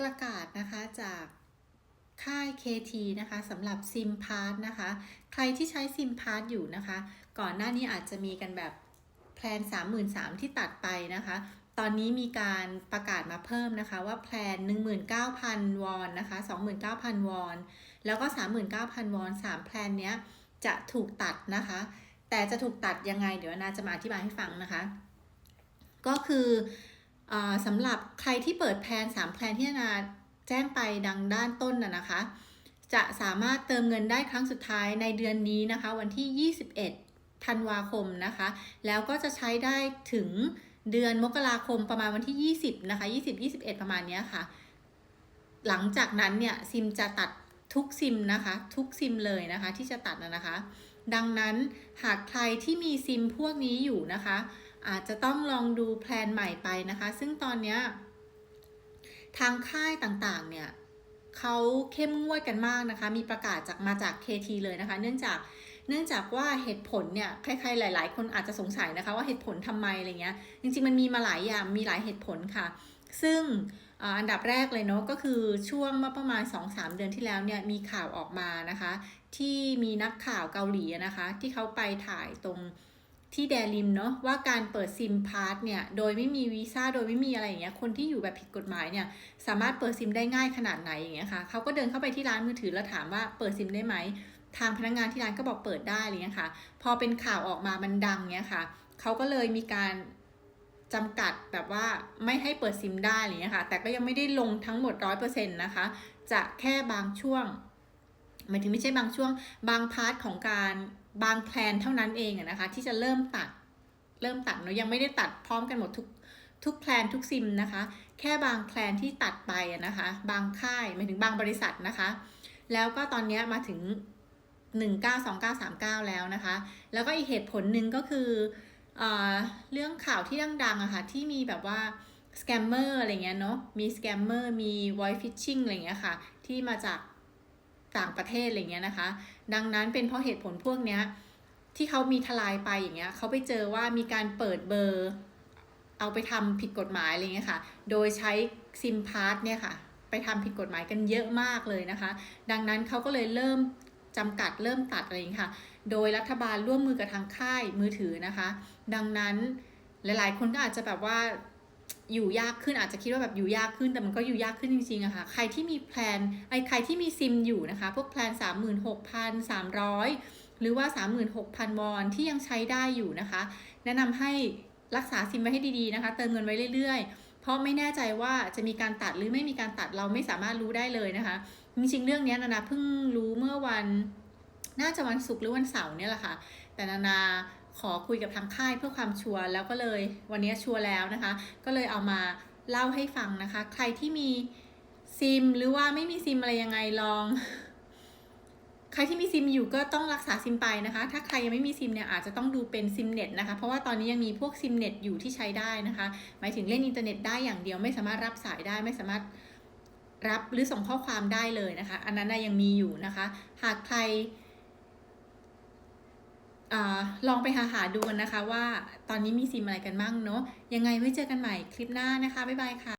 ประกาศนะคะจากค่าย KT นะคะสำหรับซิมพาร์ตนะคะ ใครที่ใช้ซิมพาร์ตอยู่นะคะ ก่อนหน้านี้อาจจะมีกันแบบแพลน 33,000 ที่ตัดไปนะคะ ตอนนี้มีการประกาศมาเพิ่มนะคะ ว่าแพลน 19,000 วอนนะคะ 29,000 วอน แล้วก็ 39,000 วอน 3 แพลนเนี้ยจะถูกตัดนะคะ แต่จะถูกตัดยังไง เดี๋ยวนาจะมาอธิบายให้ฟังนะคะ ก็คือ สำหรับใครที่เปิดแพลน3แพลนที่นาแจ้งไปดังด้านต้นน่ะนะคะ จะสามารถเติมเงินได้ครั้งสุดท้ายในเดือนนี้นะคะ วันที่ 21 ธันวาคมนะคะ แล้วก็จะใช้ได้ถึงเดือนมกราคมประมาณวันที่ 20 นะคะ 20 21 ประมาณนี้ค่ะ หลังจากนั้นเนี่ยซิมจะตัดทุกซิมนะคะ ทุกซิมเลยนะคะ ที่จะตัดนะนะคะ ดังนั้นหากใครที่มีซิมพวกนี้อยู่นะคะ อาจจะต้องลองดูแพลนใหม่ไปนะคะ ซึ่งตอนเนี้ยทางค่ายต่างๆ เนี่ยเขาเข้มงวดกันมากนะคะ มีประกาศจากมาจาก KT เลยนะคะ เนื่องจากเนื่องจากว่าเหตุผลเนี่ยใครๆหลาย ๆ คนอาจจะสงสัยนะคะว่าเหตุผลทำไมอะไรเงี้ย จริงๆมันมีมาหลายอย่างมีหลายเหตุผลค่ะ ซึ่งอันดับแรกเลยเนาะก็คือช่วงเมื่อประมาณ 2-3 เดือนที่แล้วเนี่ยมีข่าวออกมานะคะ ที่มีนักข่าวเกาหลีนะคะ ที่เขาไปถ่ายตรง ที่แดริมเนาะว่าการเปิดซิมพาร์ทเนี่ยโดยไม่มีวีซ่าโดยไม่มีอะไรอย่างเงี้ยคนที่อยู่แบบผิดกฎหมายเนี่ยสามารถเปิดซิมได้ง่ายขนาดไหนอย่างเงี้ยค่ะเขาก็เดินเข้าไปที่ร้านมือถือแล้วถามว่าเปิดซิมได้ไหมทางพนักงานที่ร้านก็บอกเปิดได้อะไรเงี้ยค่ะพอเป็นข่าวออกมามันดังเงี้ยค่ะเขาก็เลยมีการจำกัดแบบว่าไม่ให้เปิดซิมได้อะไรเงี้ยค่ะแต่ก็ยังไม่ได้ลงทั้งหมดร้อยเปอร์เซ็นต์นะคะ จะแค่บางช่วงหมายถึงไม่ใช่บางช่วงบางพาร์ทของการ บางแพลนเท่านั้นเองอะนะคะ ที่จะเริ่มตัดเริ่มตัดเนาะยังไม่ได้ตัดพร้อมกันหมดทุกทุกแพลนทุกซิมนะคะ แค่บางแพลนที่ตัดไปอะนะคะ บางค่ายหมายถึงบางบริษัทนะคะ แล้วก็ตอนนี้มาถึง 192939 แล้วนะคะ แล้วก็อีกเหตุผลหนึ่งก็คือเออเรื่องข่าวที่ดังๆอะค่ะที่มีแบบว่าสแกมเมอร์อะไรเงี้ยเนาะมีสแกมเมอร์มี voice phishing อะไรเงี้ยค่ะ ที่มาจาก ต่างประเทศอะไรเงี้ยนะคะ ดังนั้นเป็นเพราะเหตุผลพวกเนี้ยที่เขามีทลายไปอย่างเงี้ยเขาไปเจอว่ามีการเปิดเบอร์ เอาไปทำผิดกฎหมายอะไรเงี้ยค่ะ โดยใช้ซิมพาร์ทเนี่ยค่ะ ไปทำผิดกฎหมายกันเยอะมากเลยนะคะ ดังนั้นเขาก็เลยเริ่มจำกัดเริ่มตัดอะไรอย่างเงี้ยค่ะ โดยรัฐบาลร่วมมือกับทางค่ายมือถือนะคะ ดังนั้นหลาย ๆ คนก็อาจจะแบบว่า อยู่ยากขึ้นอาจจะคิดว่าแบบอยู่ยากขึ้นแต่มันก็อยู่ยากขึ้นจริงๆอะค่ะใครที่มีแพลนไอ้ใครที่มีซิมอยู่นะคะ พวกแพลน 36,300 หรือว่า 36,000 วอนที่ยังใช้ได้อยู่นะคะ แนะนำให้รักษาซิมไว้ให้ดีๆนะคะ เติมเงินไว้เรื่อยๆ เพราะไม่แน่ใจว่าจะมีการตัดหรือไม่มีการตัดเราไม่สามารถรู้ได้เลยนะคะจริงๆเรื่องนี้นานาเพิ่งรู้เมื่อวัน น่าจะวันศุกร์หรือวันเสาร์เนี่ยแหละค่ะ แต่นานา ขอคุยกับทางค่ายเพื่อความชัวร์แล้วก็เลยวันนี้ชัวร์แล้วนะคะ ก็เลยเอามาเล่าให้ฟังนะคะ ใครที่มีซิมหรือว่าไม่มีซิมอะไรยังไงลอง ใครที่มีซิมอยู่ก็ต้องรักษาซิมไปนะคะ ถ้าใครยังไม่มีซิมเนี่ยอาจจะต้องดูเป็นซิมเน็ตนะคะ เพราะว่าตอนนี้ยังมีพวกซิมเน็ตอยู่ที่ใช้ได้นะคะ หมายถึงเล่นอินเทอร์เน็ตได้อย่างเดียวไม่สามารถรับสายได้ไม่สามารถรับหรือส่งข้อความได้เลยนะคะ อันนั้นยังมีอยู่นะคะ หากใคร อลองไปหาหาดูกันนะคะว่าตอนนี้มีซีมอะไรกันบ้างเนาะยังไงไว้เจอกันใหม่คลิปหน้านะคะ บ๊ายบายค่ะ